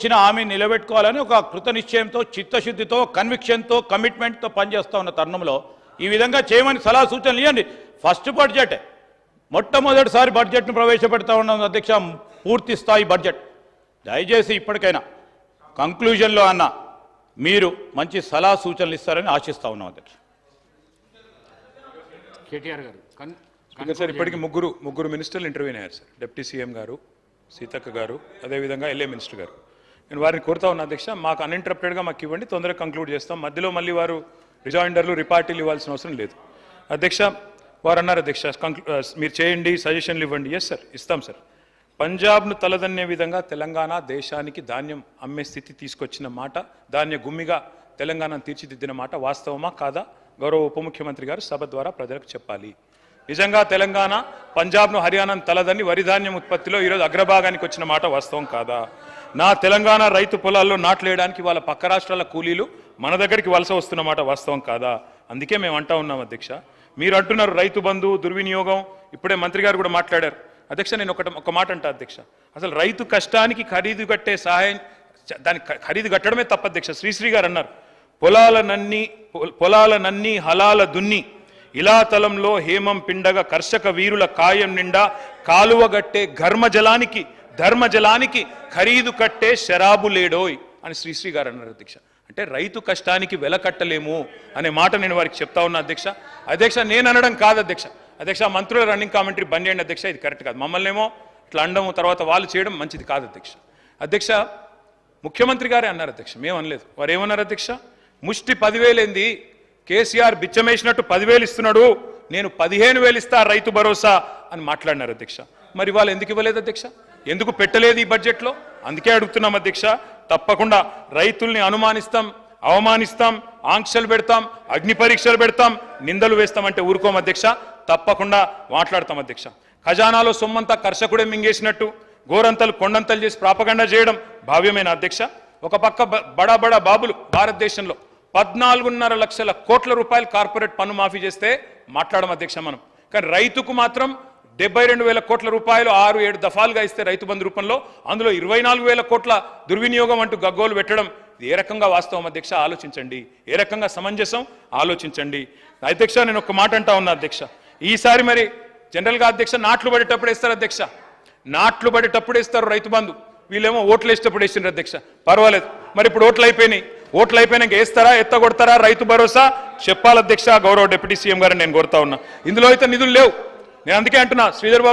ఇచ్చిన హామీ నిలబెట్టుకోవాలని ఒక కృత నిశ్చయంతో చిత్తశుద్ధితో కన్విక్షన్తో కమిట్మెంట్తో పనిచేస్తా ఉన్న తరుణంలో ఈ విధంగా చేయమని సలహా సూచనలు ఇవ్వండి. ఫస్ట్ బడ్జెట్ మొట్టమొదటిసారి బడ్జెట్ను ప్రవేశపెడతా ఉన్నాం అధ్యక్ష పూర్తి స్థాయి బడ్జెట్ దయచేసి ఇప్పటికైనా కంక్లూజన్లో అన్న మీరు మంచి సలహా సూచనలు ఇస్తారని ఆశిస్తా ఉన్నాం అధ్యక్ష. కేటీఆర్ గారు సార్ ఇప్పటికి ముగ్గురు ముగ్గురు మినిస్టర్లు ఇంటర్వ్యూ అయ్యారు సార్. డిప్యూటీ సీఎం గారు సీతక్క గారు అదేవిధంగా ఎల్ఏ మినిస్టర్ గారు. నేను వారిని కోరుతా ఉన్నా అధ్యక్ష మాకు అన్ఇంటరప్టెడ్గా మాకు ఇవ్వండి తొందరగా కంక్లూడ్ చేస్తాం. మధ్యలో మళ్ళీ వారు రిజాయిండర్లు రిపార్టీలు ఇవ్వాల్సిన అవసరం లేదు. అధ్యక్ష వారు అన్నారు అధ్యక్ష మీరు చేయండి సజెషన్లు ఇవ్వండి. ఎస్ సార్ ఇస్తాం సార్ పంజాబ్ను తలదన్నే విధంగా తెలంగాణ దేశానికి ధాన్యం అమ్మే స్థితి తీసుకొచ్చిన మాట ధాన్య గుమ్మిగా తెలంగాణను తీర్చిదిద్దిన మాట వాస్తవమా కాదా? గౌరవ ఉప ముఖ్యమంత్రి గారు సభ ద్వారా ప్రజలకు చెప్పాలి. నిజంగా తెలంగాణ పంజాబ్ను హర్యానాను తలదని వరి ధాన్యం ఉత్పత్తిలో ఈరోజు అగ్రభాగానికి వచ్చిన మాట వాస్తవం కాదా? నా తెలంగాణ రైతు పొలాల్లో నాట్లేయడానికి వాళ్ళ పక్క రాష్ట్రాల కూలీలు మన దగ్గరికి వలస వస్తున్నమాట వాస్తవం కాదా? అందుకే మేము అంటా ఉన్నాం అధ్యక్ష. మీరు అంటున్నారు రైతు బంధు దుర్వినియోగం. ఇప్పుడే మంత్రి గారు కూడా మాట్లాడారు. అధ్యక్ష నేను ఒకటి ఒక మాట అంటా అధ్యక్ష. అసలు రైతు కష్టానికి ఖరీదు కట్టే సహాయం చ- దానికి ఖరీదు కట్టడమే తప్ప అధ్యక్ష శ్రీశ్రీ గారు అన్నారు. పొలాలనన్నీ పొలాలనన్నీ హలాల దున్ని ఇలాతలంలో హేమం పిండగ కర్షక వీరుల కాయం నిండా కాలువగట్టే ఘర్మజలానికి ధర్మజలానికి ఖరీదు కట్టే శరాబు లేడోయ్ అని శ్రీశ్రీ గారు అన్నారు అధ్యక్ష. అంటే రైతు కష్టానికి వెల కట్టలేము అనే మాట నేను వారికి చెప్తా ఉన్నా అధ్యక్ష. అధ్యక్ష నేను అనడం కాదు అధ్యక్ష. అధ్యక్ష మంత్రుల రన్నింగ్ కామెంటరీ బంద్ చేయండి అధ్యక్ష ఇది కరెక్ట్ కాదు. మమ్మల్ని ఏమో ఇట్లా అండము తర్వాత వాళ్ళు చేయడం మంచిది కాదు అధ్యక్ష. అధ్యక్ష ముఖ్యమంత్రి గారే అన్నారు అధ్యక్ష. మేము అనలేదు. వారు ఏమన్నారు అధ్యక్ష? ముష్టి పదివేలేంది. కేసీఆర్ బిచ్చమేసినట్టు పదివేలు ఇస్తున్నాడు. నేను పదిహేను వేలు ఇస్తా రైతు భరోసా అని మాట్లాడినారు అధ్యక్ష. మరి వాళ్ళు ఎందుకు ఇవ్వలేదు అధ్యక్ష? ఎందుకు పెట్టలేదు ఈ బడ్జెట్లో? అందుకే అడుగుతున్నాం అధ్యక్ష. తప్పకుండా రైతుల్ని అనుమానిస్తాం అవమానిస్తాం ఆంక్షలు పెడతాం అగ్ని పరీక్షలు పెడతాం నిందలు వేస్తామంటే ఊరుకోం అధ్యక్ష. తప్పకుండా మాట్లాడతాం అధ్యక్ష. ఖజానాలో సొమ్మంతా కర్షకుడే మింగేసినట్టు గోరంతలు కొండంతలు చేసి ప్రాపగండా చేయడం భావ్యమైన అధ్యక్ష? ఒక పక్క బడా బడా బాబులు భారతదేశంలో పద్నాలుగున్నర లక్షల కోట్ల రూపాయలు కార్పొరేట్ పన్ను మాఫీ చేస్తే మాట్లాడడం అధ్యక్ష మనం. కానీ రైతుకు మాత్రం డెబ్బై రెండు వేల కోట్ల రూపాయలు ఆరు ఏడు దఫాలుగా ఇస్తే రైతు బంధు రూపంలో అందులో ఇరవై నాలుగు వేల కోట్ల దుర్వినియోగం అంటూ గగ్గోలు పెట్టడం ఏ రకంగా వాస్తవం అధ్యక్ష? ఆలోచించండి. ఏ రకంగా సమంజసం? ఆలోచించండి. అధ్యక్ష నేను ఒక మాట అంటా ఉన్నా అధ్యక్ష. ఈసారి మరి జనరల్గా అధ్యక్ష నాట్లు పడేటప్పుడు వేస్తారు అధ్యక్ష. నాట్లు పడేటప్పుడు వేస్తారు రైతు బంధు. వీళ్ళేమో ఓట్లు వేసేటప్పుడు వేసిండ్రు అధ్యక్ష. పర్వాలేదు. మరి ఇప్పుడు ఓట్లు అయిపోయినాయి. ఓట్లు అయిపోయినాక వేస్తారా ఎత్తగొడతారా? రైతు భరోసా? చెప్పాలి అధ్యక్ష గౌరవ డిప్యూటీ సీఎం గారిని నేను కోరుతా ఉన్నా. ఇందులో అయితే నిధులు లేవు. నేను అందుకే అంటున్నా శ్రీధర్ బాబు